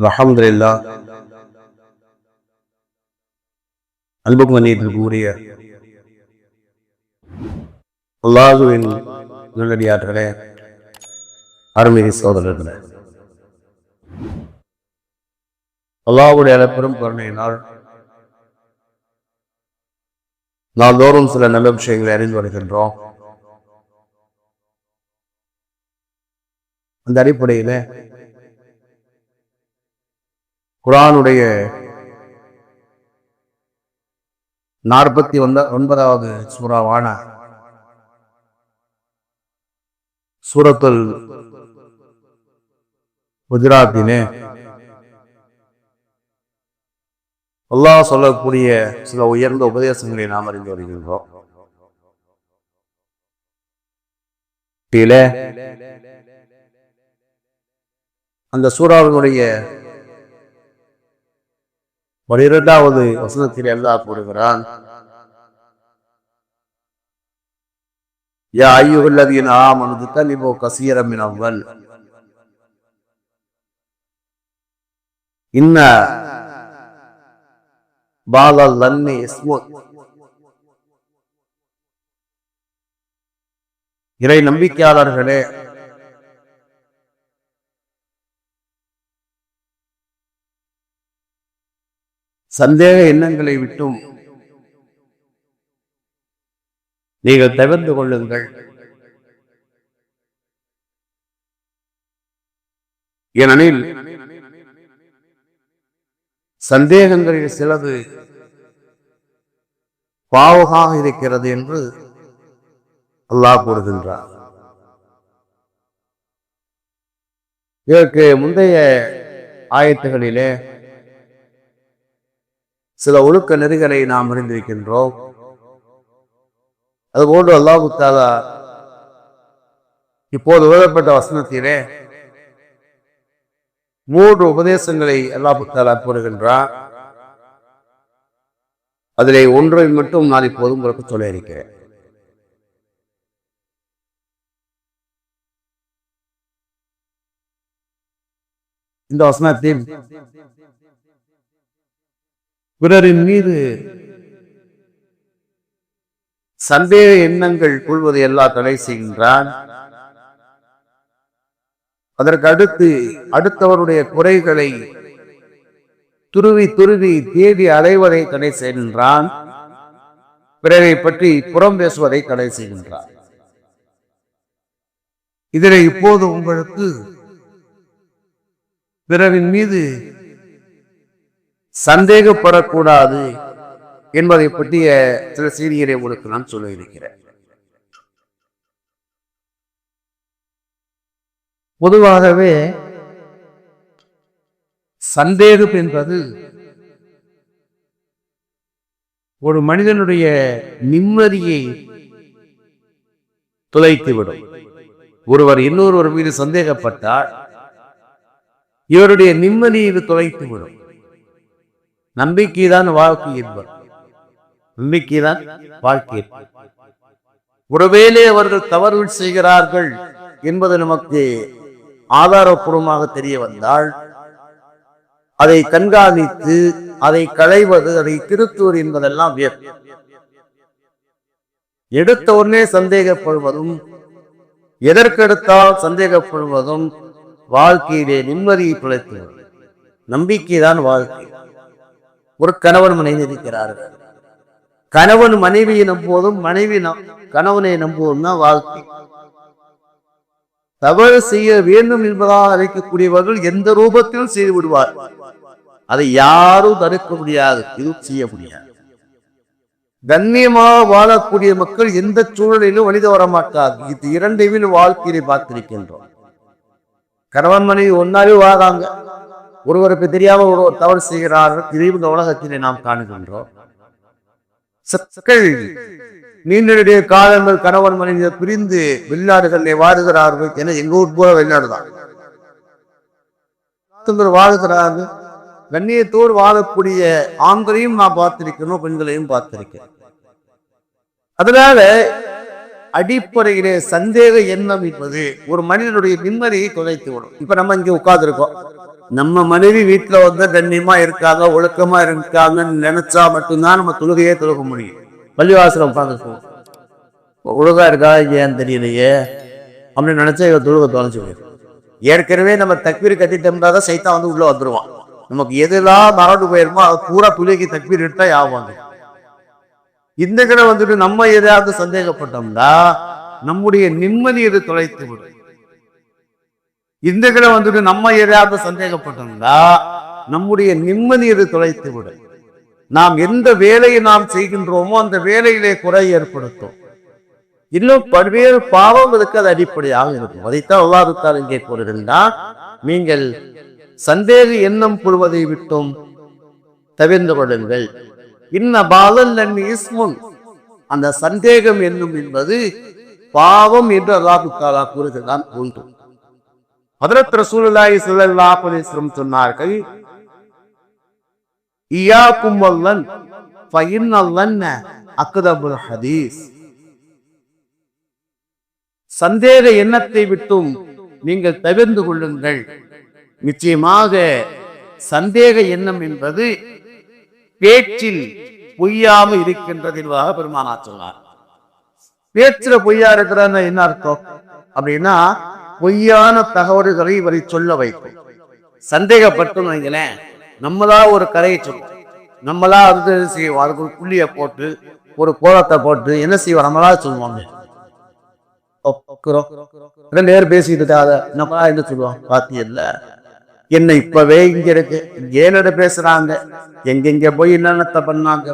அலமதுல்லா அன்புக்கும் கண்ணியத்திற்கு உரிய அல்லாஹுவின் நல்லடியாற்றலே அருமை சோதரர்களே அல்லாஹுடைய பெரும் கருணையினால் நாள்தோறும் சில நல்ல விஷயங்களை அறிந்து வருகின்றோம். அந்த அடிப்படையில குரானுடைய நாற்பத்தி ஒன்ப ஒன்பதாவது சூறாவான சூரத்துல் குஜராத்தினே அல்லாஹ் சொல்லக்கூடிய சில உயர்ந்த உபதேசங்களை நாம் அறிந்து வருகின்றோம். அந்த சூறாவினுடைய ஒரு இரண்டாவது வசனத்தில் அல்லாஹ் கூறுகிறான் யா ஐயுகல்லதீன ஆமனது தலிபோ கசீரமின் அவ்வல் இன்ன பாலல் லன்னி இஸ்முத் இறை நம்பிக்கையாளர்களே சந்தேக எண்ணங்களை விட்டும். நீங்கள் தவிர்த்து கொள்ளுங்கள். ஏனெனில் சந்தேகங்களில் சிலது பாவகாக இருக்கிறது என்று அல்லாஹ் கூறுகின்றார். இதற்கு முந்தைய ஆயத்துகளிலே சில ஒழுக்க நெறிகளை நாம் அறிந்திருக்கின்றோம் அதுபோன்று அல்லாஹு தாலா இப்போது எழுதப்பட்ட வசனத்திலே மூன்று உபதேசங்களை அல்லாஹு தாலா கூறுகின்றார் அதிலே ஒன்றை மட்டும் நான் இப்போது உங்களுக்கு சொல்ல இருக்கிறேன். இந்த வசனத்தில் பிறரின் மீது சந்தேக எண்ணங்கள் கொள்வதை எல்லாம் தடை செய்கின்றான். அதற்கு அடுத்து அடுத்தவருடைய குறைகளை துருவி துருவி தேடி அலைவதை தடை செய்கின்றான். பிறரை பற்றி புறம் பேசுவதை தடை செய்கின்றான். இதில் இப்போது உங்களுக்கு பிறரின் மீது சந்தேகப்படக்கூடாது என்பதை பற்றிய சில செய்திகளை உங்களுக்கு நான் சொல்ல இருக்கிறேன் பொதுவாகவே சந்தேகம் என்பது ஒரு மனிதனுடைய நிம்மதியை துளைத்துவிடும். ஒருவர் இன்னொருவர் மீது சந்தேகப்பட்டால் இவருடைய நிம்மதியை இது துளைத்துவிடும். நம்பிக்கைதான் வாழ்க்கை என்பர். நம்பிக்கைதான் வாழ்க்கை. ஒருவேளை அவர்கள் தவறு செய்கிறார்கள் என்பது நமக்கு ஆதாரப்பூர்வமாக தெரிய வந்தால் அதை கண்காணித்து அதை களைவது அதை திருத்துவது என்பதெல்லாம் வியப்பு. எடுத்த உடனே சந்தேகப்படுவதும் எதற்கெடுத்தால் சந்தேகப்படுவதும் வாழ்க்கையிலே நிம்மதியை பிழைத்துவது நம்பிக்கைதான் வாழ்க்கை. ஒரு கணவன் மனைவி இருக்கிறார்கள் கணவன் மனைவியை நம்புவதும் மனைவி கணவனை நம்புவதும் தான் வாழ்க்கை. தவறு செய்ய வேண்டும் என்பதாக அழைக்கக்கூடியவர்கள் எந்த ரூபத்திலும் செய்து விடுவார். அதை யாரும் தடுக்க முடியாது இது செய்ய முடியாது. கண்ணியமாக வாழக்கூடிய மக்கள் எந்த சூழலிலும் வழித வர மாட்டார்கள் இது இரண்டையும் வாழ்க்கையை பார்த்திருக்கின்றோம். கணவன் மனைவி ஒன்னாவே வாழாங்க ஒருவருக்கு தெரியாம ஒருவர் தவறு செய்கிறார்கள் இதையும் இந்த உலகத்திலே நாம் காணுகின்றோம். சக்கள் காலங்கள் கணவன் மனைவி பிரிந்து வெளிநாடுகளிலே வாழுகிறார்கள் என எங்க ஊர் போல வெளிநாடுதான். வாழுகிறார்கள். கண்ணியத்தோடு வாழக்கூடிய ஆண்களையும் நான் பார்த்திருக்கணும் பெண்களையும் பார்த்திருக்கேன் அதனால அடிப்படையிலே சந்தேக எண்ணம் என்பது ஒரு மனிதனுடைய நிம்மதியை தொலைத்து விடும் இப்ப நம்ம இங்க உட்கார்ந்துருக்கோம். நம்ம மனைவி வீட்டுல வந்து கண்ணியமா இருக்காங்க ஒழுக்கமா இருக்காங்கன்னு நினைச்சா மட்டும்தான் நம்ம தொழுகையே தொழுக முடியும். பள்ளிவாசலம் உட்காந்துருக்கோம் ஒழுங்கா இருக்கா? ஏன் தெரியலையே. அப்படின்னு நினைச்சா இவன் தொழுக தொலைஞ்சு போயிடும். ஏற்கனவே நம்ம தக்பீர் கட்டிட்டோம்னா தான் சைத்தா வந்து உள்ள வந்துருவான். நமக்கு எதெல்லாம் மறந்து போயிருமோ அது பூரா துளிக்கு தக்பீர் எடுத்தா யாவாங்க இந்த கிட வந்துட்டு நம்ம எதையாவது சந்தேகப்பட்டோம்னா நம்முடைய நிம்மதி இது தொலைத்து விடும். இந்த கிட வந்துட்டு நம்ம எதையாவது சந்தேகப்பட்டோம்னா நம்முடைய நிம்மதி இது தொலைத்து விடும். நாம் எந்த வேலையை நாம் செய்கின்றோமோ அந்த வேலையிலே குறை ஏற்படுத்தும். இன்னும் பல்வேறு பாவம் இதுக்கு அது அடிப்படையாக இருக்கும். அதைத்தான் அல்லாஹுத்தால் இங்கே கூறுகின்றார் நீங்கள் சந்தேக எண்ணம் கொள்வதை விட்டும் தவிர்ந்து கொள்ளுங்கள். இன்ன பாலன் இஸ்முன். அந்த சந்தேகம் என்னும் என்பது பாவம் என்று அல்லாஹு தாலா கூறுகிறான் ஒன்று ஹதரத் ரசூலுல்லாஹி ஸல்லல்லாஹு அலைஹி வஸல்லம் சொன்னார்கள் இயாக்கும் வல்லன் ஃபஇன்னல்லன்ன அக்தபுல் ஹதீஸ். சந்தேக எண்ணத்தை விட்டும் நீங்கள் தவிர்ந்து கொள்ளுங்கள். நிச்சயமாக சந்தேக எண்ணம் என்பது பேச்சில் பொய்யாம இருக்கின்றது என்பதாக பெருமானா சொன்னார். பேச்சுல பொய்யா இருக்கிறான்னு என்ன அர்த்தம்? அப்படின்னா பொய்யான தகவல்களை இவரை சொல்ல வைக்கும். சந்தேகப்பட்டு வைங்களேன் நம்மளா ஒரு கரையை சொல்லுவோம் நம்மளா வந்து என்ன செய்வோம்? அதுக்கு ஒரு புள்ளிய போட்டு ஒரு கோலத்தை போட்டு என்ன செய்வோம்? நம்மளா சொல்லுவாங்க ரெண்டு பேர் பேசிட்டு இருக்காத நம்மளா என்ன சொல்லுவோம்? பாத்தியல்ல என்ன இப்பவே இங்க இருக்கு. ஏனோட பேசுறாங்க? எங்கெங்க போய் என்னென்னத்தை பண்ணாங்க?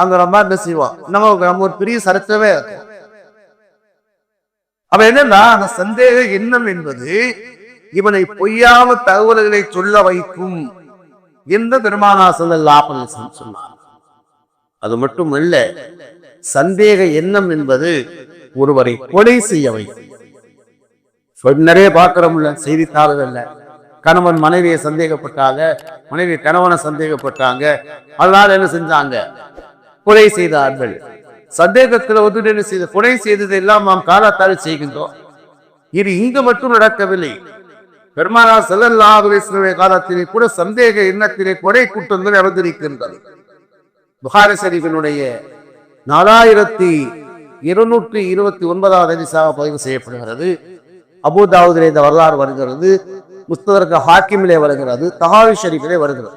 அங்க ரொம்ப செய்வோம்? நம்ம நம்ம ஒரு பெரிய சரத்தவே இருக்கும் அவ என்னன்னா அந்த சந்தேக எண்ணம் என்பது இவனை பொய்யாம தகவல்களை சொல்ல வைக்கும் எந்த பெருமானா சொல்லலாம் சொன்னார். அது மட்டும் இல்ல சந்தேக எண்ணம் என்பது ஒருவரை கொலை செய்ய வைக்கும். இப்ப நிறைய பார்க்கிறோம்ல செய்தித்தாள்கள்ல. கணவன் மனைவியை சந்தேகப்பட்டாங்க மனைவி கணவனை சந்தேகப்பட்டாங்க. அதனால என்ன செஞ்சாங்க? கொலை செய்தார்கள். சந்தேகத்தில் வந்து என்ன செய்த கொலை செய்ததை எல்லாம் நாம் காலத்தால் செய்கின்றோம். இது இங்கு மட்டும் நடக்கவில்லை. பெருமானா செல்லல்லாஹுடைய காலத்திலே கூட சந்தேக எண்ணத்திலே கொலை கூட்டங்கள் நடந்திருக்கின்றது. புகார ஷரீஃபினுடைய நாலாயிரத்தி இருநூற்றி இருபத்தி ஒன்பதாவது அதிசாக பதிவு செய்யப்படுகிறது. அபுதாவுதிலே இந்த வரலாறு வருகிறது. முஸ்ததற்கு ஹாக்கிமிலே வருகிறது தகாவி ஷரீஃபிலே வருகிறது.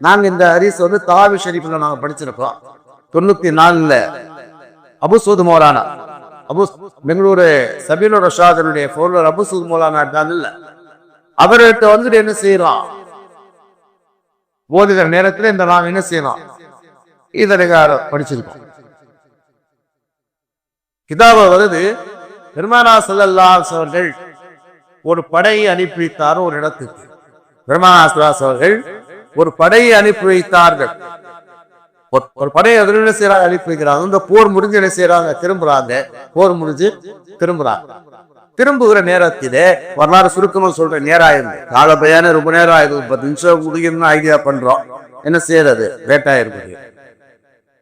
நாங்க இந்த ஹரிஸ் வந்து தகாவி ஷரீஃபில் நாங்க படிச்சிருக்கோம். தொண்ணூத்தி நாலுல அபுசூது மௌலானா. அபு பெங்களூரு சபீல் ரஷாதனுடைய பொருளர் அபுசூது மௌலானா இருக்காங்க இல்ல அவர்கிட்ட வந்துட்டு என்ன செய்யறோம்? போதிக்கிற நேரத்துல இந்த நாம் என்ன செய்யணும் இதை படிச்சிருக்கோம். கிதாப வருது பெருமானா செல்லல்லா அவர்கள் ஒரு படையை அனுப்பி வைத்தார் ஒரு இடத்துக்கு. பெருமானா அவர்கள் ஒரு படையை அனுப்பி வைத்தார்கள். ஒரு- படையை அதில் என்ன செய்யறாங்க அனுப்பி வைக்கிறாங்க. இந்த போர் முடிஞ்சு என்ன செய்யறாங்க திரும்புறாங்க. போர் முடிஞ்சு திரும்புறாங்க. திரும்புகிற நேரத்திலே வரலாறு சுருக்கமா சொல்ற நேரம் ஆயிருந்து கால பையான ரொம்ப நேரம் ஆயிருக்கு பத்து நிமிஷம் முடியும்னு ஐடியா பண்றோம். என்ன செய்யறது லேட் ஆயிருக்கு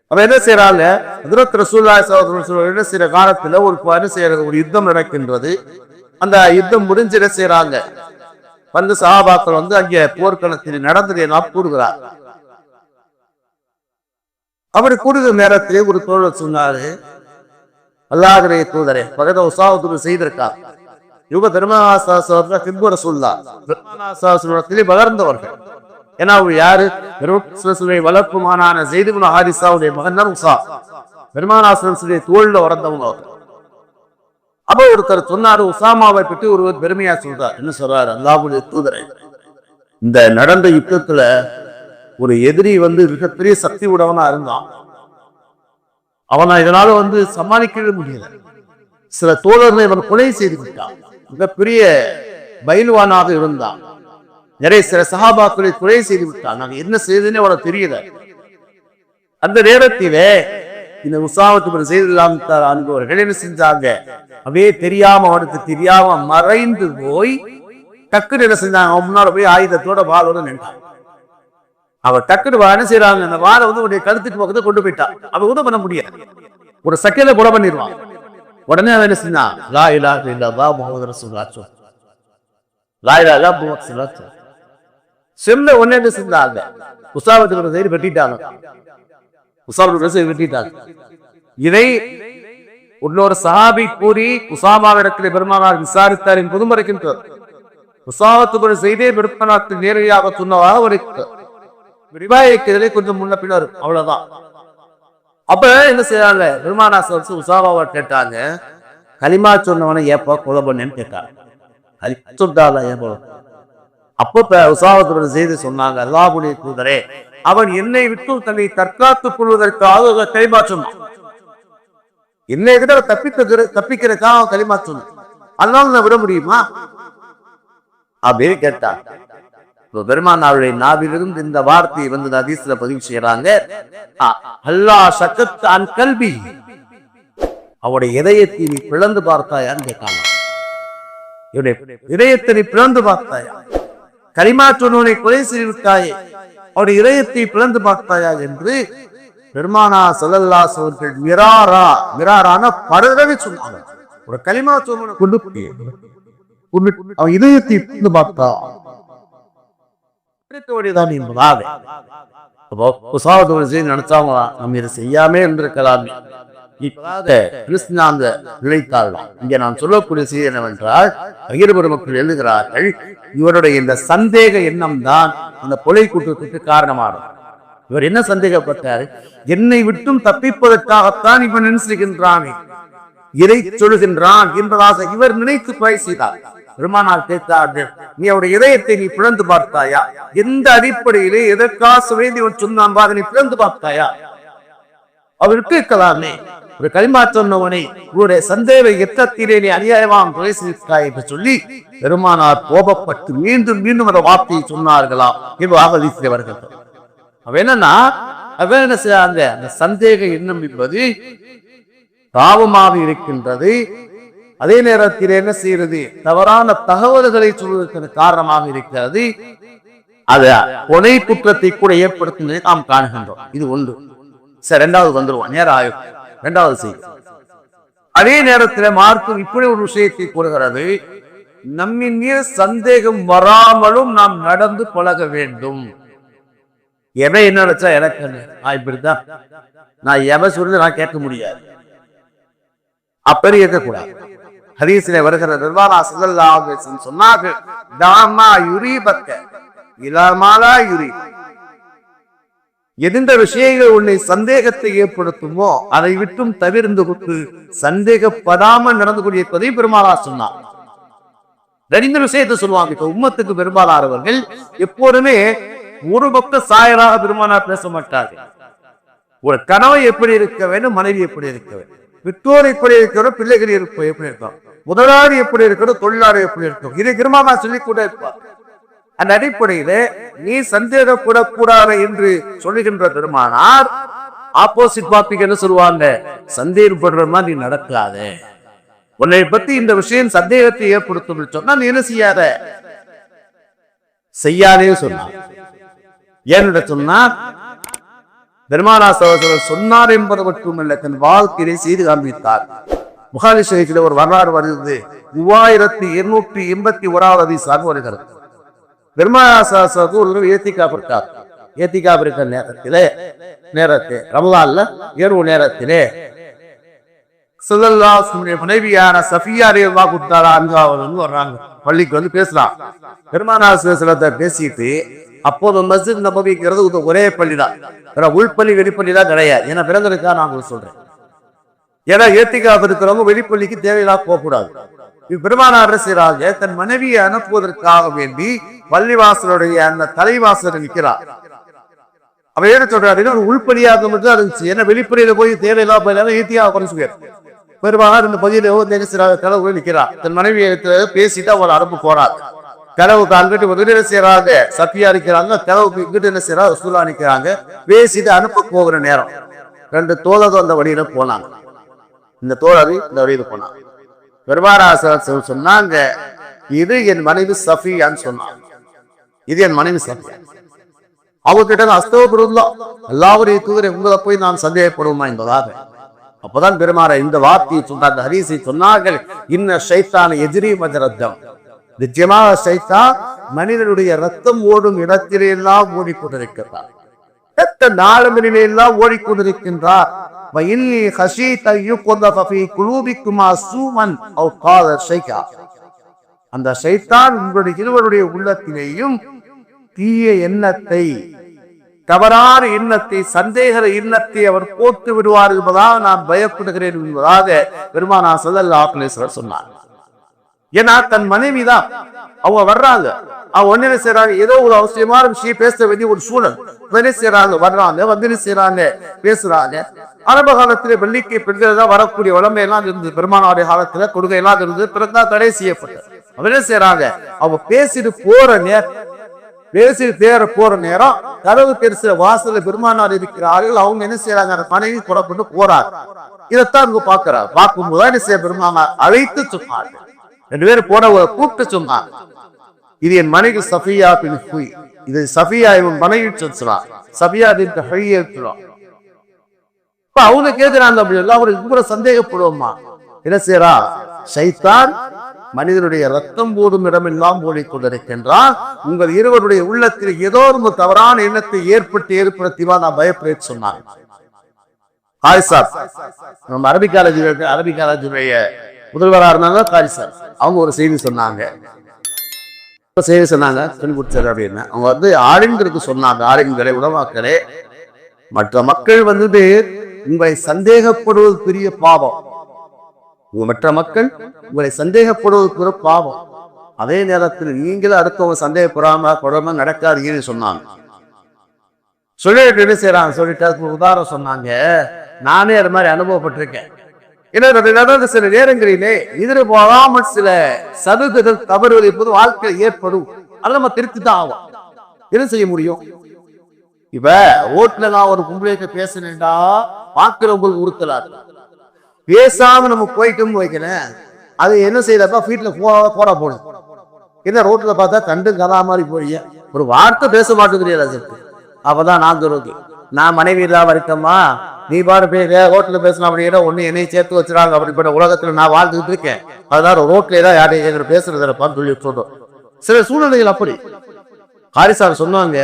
அவன் என்ன செய்யறாங்க என்ன செய்யற காலத்துல ஒரு என்ன செய்யறது ஒரு யுத்தம் நடக்கின்றது. அந்த யுத்தம் முடிஞ்சிட செய்யறாங்க வந்து சகாபாக்கள் வந்து அங்கே போர்க்களத்தில் நடந்தது நாம் கூறுகிறார். அவர் கூடுகிற நேரத்திலே ஒரு தோழர் சொன்னாரு அல்லாஹரே தூதரே பகத உசாவத்துக்கு செய்திருக்கார். யுக பெருமாசாசத்துல பின்புற சொல்லா பெருமாசாசனத்திலே வளர்ந்தவர்கள். ஏன்னா அவர் யாரு? பெருமாசுடைய வளர்ப்புமானான ஜெய்துபுன் ஹாரிசாவுடைய மகன் தான் உசா பெருமானாசனுடைய தோல்ல வளர்ந்தவங்க அவர். அப்ப ஒருத்தர் சொன்னாரு உசாமாவை பற்றி ஒருவர் பெருமையா சொல்றார். என்ன சொல்றாரு? அல்லாவுடைய தூதரை இந்த நடந்த யுத்தத்துல ஒரு எதிரி வந்து மிகப்பெரிய சக்தி உடவனா இருந்தான். அவனை இதனால வந்து சமாளிக்கவே முடியல. சில தோழர்களை இவன் கொலை செய்து விட்டான். மிகப்பெரிய பயில்வானாக இருந்தான். நிறைய சில சகாபாக்களை கொலை செய்து விட்டான். நாங்க என்ன செய்ததுன்னு அவனை தெரியல. அந்த நேரத்திலே இந்த உசாவத்து செய்தலாம் அன்பவர்கள் என்ன செஞ்சாங்க? அப்படியே தெரியாம அவனுக்கு தெரியாம மறைந்து போய் டக்குன்னு என்ன செஞ்சாங்க? அவன் முன்னாடி போய் ஆயுதத்தோட வாளோட நின்றான். அவ டக்குன்னு வா- என்ன செய்யறாங்க அந்த வாழை வந்து உடைய கழுத்துக்கு பக்கத்துல கொண்டு போயிட்டா அவ உதவ பண்ண முடியாது. ஒரு செகண்ட்ல கொலை பண்ணிடுவான். உடனே அவன் என்ன செஞ்சான்? லா இலா இல்லா முகமது ரசூல்லா சொல். லா இலா இல்லா முகமது ரசூல்லா சொல். செல்ல உடனே என்ன செஞ்சாங்க? உசாவத்துக்கு செய்து வெட்டிட்டாங்க உசாவத்துக்கு செய்து வெட்டிட்டாங்க இதை இன்னொரு சஹாபி கூறி உசாமாவிடத்தில் பெருமானார் விசாரித்தார் என்பதும் இருக்கின்றது உசாவத்துக்கு செய்தே பெருமானாருக்கு நேரடியாக சொன்னதாக ஒரு ரிவாயக்கிறதே கொஞ்சம் முன்ன பின்னர் அவ்வளவுதான். அப்ப என்ன செய்யறாங்க பெருமானா சொல்லி உசாவாவை கேட்டாங்க களிமா சொன்னவனை ஏப்பா கொலை பண்ணேன்னு கேட்டாங்க. அது சொல்லிட்டால ஏன் அப்ப உசாவத்துடன் செய்து சொன்னாங்க அல்லாஹுடைய தூதரே அவன் என்னை விட்டு தன்னை தற்காத்துக் கொள்வதற்காக களிமா சொன்னான் கிட்ட தப்பிக்க தப்பிக்கிறதுக்காக அவன் களிமா சொன்னான். அதனால நான் விட முடியுமா? அப்படின்னு கேட்டான். இப்ப பெருமானாருடைய நாவிலிருந்து இந்த வார்த்தையை வந்து ஹதீஸ்ல பதிவு செய்யறாங்க அல்லா சக்கத் அன் கல்வி அவருடைய இதயத்தை நீ பிளந்து பார்த்தாயான்னு கேட்டாங்க இவருடைய இதயத்தை நீ பிளந்து பார்த்தாயா? களிமாற்றுவனை கொலை செய்து விட்டாயே. அவருடைய இதயத்தை பிளந்து பார்த்தாயா என்று பெருமானா சொல்லல்லாஸ் அவர்கள் மிராரா மிராரான பரதவி சொன்னாங்க. ஒரு களிமா சொன்ன கொண்டு அவன் இதயத்தை இருந்து பார்த்தா. தான் என்பதாக. அப்போ உசாவது ஒரு செய்தி நினைச்சாங்க நம்ம இதை செய்யாமே இருந்திருக்கலாம். கிருஷ்ணாந்த கிறிஸ்தினாந்த நிலைத்தாள்தான் இங்கே நான் சொல்லக்கூடிய செய்தி என்னவென்றால் அகில பெருமக்கள் எழுதுகிறார்கள் இவருடைய இந்த சந்தேக எண்ணம் தான் அந்த கொலை கூட்டத்துக்கு காரணமாகும் இவர் என்ன சந்தேகப்பட்டார்? என்னை விட்டும் தப்பிப்பதற்காகத்தான் இவன் நினைச்சுகின்றானே இதை சொல்லுகின்றான் என்பதாக இவர் நினைத்து கொலை செய்தார். பெருமானார் கேட்டார்கள் நீ அவருடைய இதயத்தை நீ பிளந்து பார்த்தாயா? எந்த அடிப்படையிலே எதற்காக வேண்டி இவன் சொன்னான்? பாரு நீ பிளந்து பார்த்தாயா? அவர் இருக்கலாமே ஒரு களிமா சொன்னவனை உங்களுடைய சந்தேக எத்தத்திலே நீ அநியாயமாக கொலை செய்தாய் என்று சொல்லி பெருமானார் கோபப்பட்டு மீண்டும் மீண்டும் அந்த வார்த்தையை சொன்னார்களாம். என்று வீசிய அவன் என்னன்னா அவன் என்ன அந்த சந்தேக எண்ணம் என்பது பாவமாக இருக்கின்றது. அதே நேரத்தில் என்ன செய்யறது தவறான தகவல்களை சொல்வதற்கு காரணமாக இருக்கிறது. அது கொலை குற்றத்தை கூட ஏற்படுத்துவதை நாம் காணுகின்றோம். இது ஒன்று. சார் ரெண்டாவது வந்துருவோம். நேரம் ஆகும் ரெண்டாவது செய்தி. அதே நேரத்தில் மார்க்கம் இப்படி ஒரு விஷயத்தை கூறுகிறது. நம்மின் மீது சந்தேகம் வராமலும் நாம் நடந்து பழக வேண்டும். எவன் என்ன நினைச்சா எனக்கு என்ன? நான் நான் எவன் சொல்லி நான் கேட்க முடியாது. அப்படி இருக்கக்கூடாது. ஹதீசிலே வருகிற நிர்வாணா சல்லல்லாஹு சொன்னார்கள் தாமா யுரீபக்க இலமாலா யுரி எந்த விஷயங்கள் உன்னை சந்தேகத்தை ஏற்படுத்துமோ அதை விட்டும் தவிர்ந்து கொண்டு சந்தேகப்படாமல் நடந்து கொண்டிருப்பதை பெருமாளா சொன்னார். இந்த விஷயத்தை சொல்லுவாங்க. இப்ப உம்மத்துக்கு பெரும்பாலானவர்கள் எப்போதுமே ஒரு பக்க சாயலாக பெருமானா பேச மாட்டாரு. ஒரு கணவன் எப்படி இருக்க வேண்டும் மனைவி எப்படி இருக்க வேண்டும்? பெற்றோர் எப்படி இருக்கிறோம் பிள்ளைகள் இருப்போம் எப்படி இருக்கும் முதலாளி எப்படி இருக்கிறோம் தொழிலாளி எப்படி இருக்கும் இதை கிருமாமா சொல்லி கூட இருப்பார். அந்த அடிப்படையில நீ சந்தேகப்படக்கூடாது என்று சொல்லுகின்ற பெருமானார் ஆப்போசிட் பார்ட்டிக்கு என்ன சொல்லுவாங்க? சந்தேகப்படுற மாதிரி நீ நடக்காத. உன்னை பத்தி இந்த விஷயம் சந்தேகத்தை ஏற்படுத்தும் சொன்னா நீ என்ன செய்யாத? செய்யாதே சொன்னான் ஏன்னு சொன்னார் பெருமானா சகோதரர் சொன்னார் என்பது மட்டுமல்ல தன் வாழ்க்கையை செய்து காண்பித்தார். புகாரி ஷரீஃபில் ஒரு வரலாறு வருகிறது. மூவாயிரத்தி இருநூற்றி எண்பத்தி ஓராவது அதிசாக வருகிறது. பெருமாசாசு ஒரு ஏத்தி இருக்கார் ஏத்தி காப்பிருக்கிற நேரத்திலே நேரத்தில் ரமலான்ல இரவு நேரத்திலே சுல்லல்லாஹுடைய மனைவியான சஃபியா ரேவா குத்தாரா அங்காவது வந்து வர்றாங்க. பள்ளிக்கு வந்து பேசலாம். பெருமானாசிலத்தை பேசிட்டு அப்போது மஸ்ஜித் நபவிங்கிறது ஒரே பள்ளி தான் உள்பள்ளி வெளிப்பள்ளி தான் கிடையாது. ஏன்னா பிறந்ததுக்காக நான் உங்களுக்கு சொல்றேன். ஏன்னா ஏத்திக்காக இருக்கிறவங்க வெளிப்பள்ளிக்கு தேவையில்லாம போகக்கூடாது. பெருமானார் செய்யறாங்க தன் மனைவியை அனுப்புவதற்காக வேண்டி பள்ளிவாசலுடைய அந்த தலைவாசல் நிற்கிறார் அவ என்ன சொல்றாரு? ஒரு உள்படியாக மட்டும் இருந்துச்சு. ஏன்னா வெளிப்படையில போய் தேவையில்லாம போயிடாம ஏத்தியாக குறைச்சு பெருமானார் இந்த பகுதியில தலைவர் நிற்கிறார் தன் மனைவியை பேசிட்டு அவர் அனுப்பு போறார். கனவுக்கு அங்கிட்டு என்ன செய்யறாங்க சத்தியா இருக்கிறாங்க கனவுக்கு இங்கிட்டு என்ன செய்யறாங்க சூழா நிற்கிறாங்க பேசிட்டு அனுப்ப போகிற நேரம். ரெண்டு தோழதும் அந்த வழியில போனாங்க. இந்த தோழவி இந்த வழியில போனாங்க. பெருமாராசர் சொன்னாங்க இது என் மனைவி சஃபியான்னு சொன்னாங்க. இது என் மனைவி சஃபியா. அவங்க கிட்ட அஸ்தவபுரம் எல்லாவரையும் தூதரை உங்களை போய் நான் சந்தேகப்படுவோமா என்பதாக? அப்பதான் பெருமாற இந்த வார்த்தையை சொன்னார் ஹரிசி ஹரிசை சொன்னார்கள் இன்ன சைத்தான எதிரி மஜரத்தம் நிச்சயமாக சைத்தான் மனிதனுடைய ரத்தம் ஓடும் இடத்திலே எல்லாம் ஓடிக்கொண்டிருக்கிறார் எத்த நாளமிலே எல்லாம் ஓடிக்கொண்டிருக்கின்றார் وإني خشيت أن يقذف في قلوبكما سوءا أو قال شيئا அந்த சைத்தான் உங்களுடைய இருவருடைய உள்ளத்திலேயும் தீய எண்ணத்தை தவறான எண்ணத்தை சந்தேக எண்ணத்தை அவர் போட்டு விடுவார் என்பதாக நான் பயப்படுகிறேன் என்பதாக பெருமானா சல்லல்லா அலிஸ்வர் சொன்னார் ஏன்னா தன் மனைவி தான். அவங்க வர்றாங்க. அவங்க ஒன்னு என்ன செய்யறாங்க ஏதோ ஒரு அவசியமான விஷயம் பேச வேண்டிய ஒரு சூழல். வேலை செய்யறாங்க வர்றாங்க. வந்து என்ன செய்யறாங்க பேசுறாங்க. ஆரம்ப காலத்துல வெள்ளிக்கு பெண்கள் தான் வரக்கூடிய வளமை எல்லாம் இருந்தது. பெருமானாருடைய காலத்துல கொடுகை எல்லாம் இருந்தது பிறந்தா தடை செய்யப்பட்டது. என்ன செய்யறாங்க அவங்க பேசிட்டு போற நேரம் பேசிட்டு தேர போற நேரம் கதவு பெருசு வாசல்ல பெருமானார் இருக்கிறார்கள். அவங்க என்ன செய்யறாங்க அந்த மனைவி புறப்பட்டு போறாரு இதைத்தான் இங்க பாக்குறாரு பார்க்கும்போது என்ன செய்ய பெருமானார் அழைத்து சொன்னார்கள். ரெண்டு பேரும் போன கூப்பிட்டு சொன்னார் இது என் மனைவி சஃபியா பின் ஹுய். இது சஃபியா இவன் மனைவி சொல்றான் சஃபியா பின் ஹுய் இப்ப அவங்க கேட்கிறாங்க அப்படின்னு அவருக்கு கூட சந்தேகப்படுவோமா? என்ன செய்யறா சைத்தான் மனிதனுடைய ரத்தம் போடும் இடமெல்லாம் ஓடிக் கொண்டிருக்கின்றான். உங்கள் இருவருடைய உள்ளத்தில் ஏதோ ஒரு தவறான எண்ணத்தை ஏற்பட்டு ஏற்படுத்திவா? நான் பயப்பட சொன்னாங்க ஹாய் சார் நம்ம அரபி காலேஜ் முதல்வராக இருந்தாங்க காரி சார். அவங்க ஒரு செய்தி சொன்னாங்க. செய்தி சொன்னாங்க சொல்லி கொடுத்தாரு அப்படின்னு. அவங்க வந்து ஆளுங்களுக்கு சொன்னாங்க ஆளுங்களே உணவாக்களே. மற்ற மக்கள் வந்து உங்களை சந்தேகப்படுவது பெரிய பாவம். மற்ற மக்கள் உங்களை சந்தேகப்படுவது பெரிய பாவம். அதே நேரத்தில் நீங்களும் அடுத்தவங்க சந்தேகப்படாம படாம நடக்காதீங்கன்னு சொன்னாங்க. சொல்லிட்டு என்ன செய்யறாங்க சொல்லிட்டு அதுக்கு உதாரணம் சொன்னாங்க. நானே அது மாதிரி அனுபவப்பட்டிருக்கேன். என்ன சில நேரங்களிலே எதிர போகாமல் சில சதுகுதல் தவறுகள் இப்போது வாழ்க்கையில் ஏற்படும். அதை நம்ம திருத்தி தான் ஆகும் என்ன செய்ய முடியும்? இப்ப ஓட்டுல நான் ஒரு பொம்பளைக்கு பேசினேன்டா பாக்குறவங்களுக்கு உறுத்தலா பேசாம நம்ம போயிட்டோம்னு வைக்கிறேன் அது என்ன செய்யறப்ப வீட்டுல போ போட போடும் என்ன ரோட்ல பார்த்தா கண்டு கதா மாதிரி போய் ஒரு வார்த்தை பேச மாட்டேங்கிறீங்க அதுக்கு அப்பதான் நான் சொல்றது. நான் மனைவி இல்லாம இருக்கம்மா நீ பாரு பேர் ரோட்ல பேசணும் அப்படின்னா ஒண்ணு என்னையும் சேர்த்து வச்சுறாங்க? அப்படிப்பட்ட உலகத்துல நான் வாழ்ந்துட்டு இருக்கேன். அதனால ரோட்ல தான் யாரையும் எங்க பேசுறது இல்லப்பான்னு சொல்லி சொல்றோம். சில சூழ்நிலைகள் அப்படி. ஹாரிசார் சொன்னாங்க.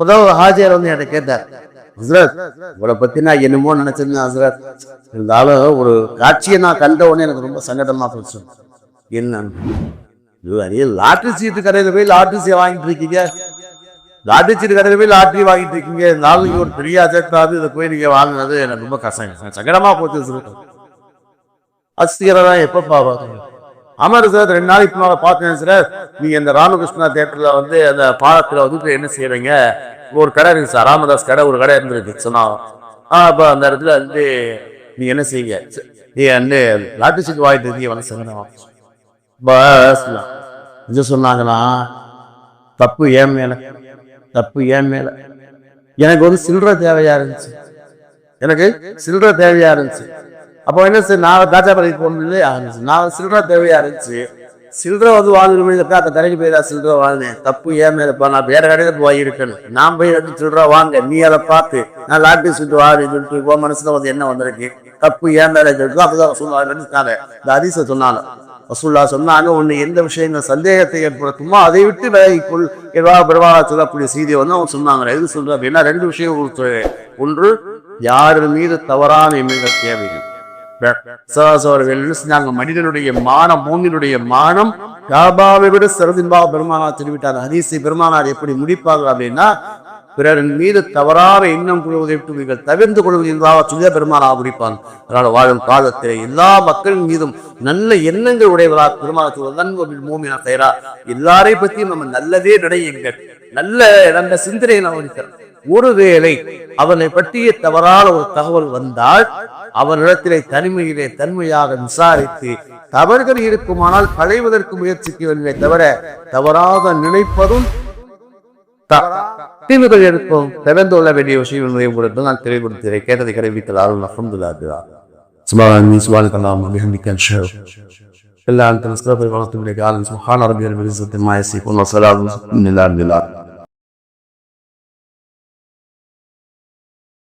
உதவ ஹாஜியார் வந்து என்கிட்ட கேட்டார் ஹசரத் உங்களை பத்தி நான் என்னமோ நினைச்சிருந்தேன் ஹசரத். இருந்தாலும் ஒரு காட்சியை நான் கண்ட உடனே எனக்கு ரொம்ப சங்கடமா போச்சு. என்ன? லாட்டரி சீட்டு கடையில் போய் லாட்டரி சீ வாங்கிட்டு இருக்கீங்க. அடிச்சிட்டு சீட்டு கடையில வாங்கிட்டு இருக்கீங்க. நாளைக்கு ஒரு பெரிய அஜெக்டாவது இதை போய் நீங்க வாங்கினது எனக்கு ரொம்ப கஷ்டம். சங்கடமா போச்சு அஸ்திகரா எப்ப பார்க்கணும் ஆமாம் சார் ரெண்டு நாளைக்கு முன்னால பார்த்தேன் சார். நீங்க இந்த ராமகிருஷ்ணா தேட்டர்ல வந்து அந்த பாலத்துல வந்து என்ன செய்யறீங்க ஒரு கடை இருக்கு சார். ராமதாஸ் கடை ஒரு கடை இருந்திருக்கு. சொன்னா அப்ப அந்த இடத்துல வந்து நீ என்ன செய்ய நீ வந்து லாட்டரி சீட் வாங்கிட்டு இருக்கீங்க. வந்து சங்கடம் பஸ் இது சொன்னாங்கன்னா தப்பு ஏன் எனக்கு தப்பு ஏன் மேல? எனக்கு வந்து சில்லற தேவையா இருந்துச்சு. எனக்கு சில்லற தேவையா இருந்துச்சு. அப்போ என்ன சார் நான் தாஜாபதிக்கு போனது நான் சில்லற தேவையா இருந்துச்சு. சில்லற வந்து வாங்கணும் அந்த கடைக்கு போய் தான் சில்லற வாங்கினேன் தப்பு ஏன் மேலப்பா நான் வேற கடையில போய் இருக்கணும் நான் போய் வந்து சில்லற வாங்க நீ அதை பார்த்து நான் லாட்டரி சுட்டு வாங்கி சொல்லிட்டு உன் மனசுல வந்து என்ன வந்திருக்கு? தப்பு ஏன் மேல? சொல்லிட்டு அப்பதான் சொன்னாங்க இந்த அதிச சொன்னாலும் ரசூல்லா சொன்னாங்க ஒண்ணு எந்த விஷயங்கள் சந்தேகத்தை ஏற்படுத்துமோ அதை விட்டு விலகிக்குள். எவ்வளோ பெருமாளா சொல்லக்கூடிய செய்தியை வந்து அவங்க சொன்னாங்க. எது சொல்ற அப்படின்னா ரெண்டு விஷயம் ஒன்று யார் மீது தவறான எண்ணங்கள் தேவைகள்? செஞ்சாங்க? மனிதனுடைய மானம் மூங்கினுடைய மானம் யாபாவை விட சிறதின்பா பெருமானார் திருவிட்டார் ஹரிசி பெருமானார் எப்படி முடிப்பார்கள் அப்படின்னா பிறரின் மீது தவறாக எண்ணம் கொள்வதை விட்டு நீங்கள் தவிர்ந்து கொள்வது என்பதாக சுய பெருமானாக ஆபரிப்பான் அதனால் வாழும் காலத்திலே எல்லா மக்களின் மீதும் நல்ல எண்ணங்கள் உடையவராக பெருமானத்தில் மூமினா தயாரா எல்லாரையும் பற்றியும் நம்ம நல்லதே நினையுங்கள். நல்ல நல்ல சிந்தனை நாம் ஒருவேளை அவனை பற்றிய தவறான ஒரு தகவல் வந்தால் அவனிடத்திலே தனிமையிலே தன்மையாக விசாரித்து தவறுகள் இருக்குமானால் களைவதற்கு முயற்சிக்கவில்லை தவிர தவறாக நினைப்பதும் தீமைகள் இருக்கும் திறந்து கொள்ள வேண்டிய விஷயம் என்பதை உங்களுக்கு நான் தெளிவுபடுத்துகிறேன் கேட்டதை கடைபிடித்தல் அருள் அஹமதுல்லா سبحان سبحانك اللهم وبحمدك نشهد إلا أنت نستغفرك ونتوب إليك سبحان ربي رب العزة ما يصفون وسلام من الله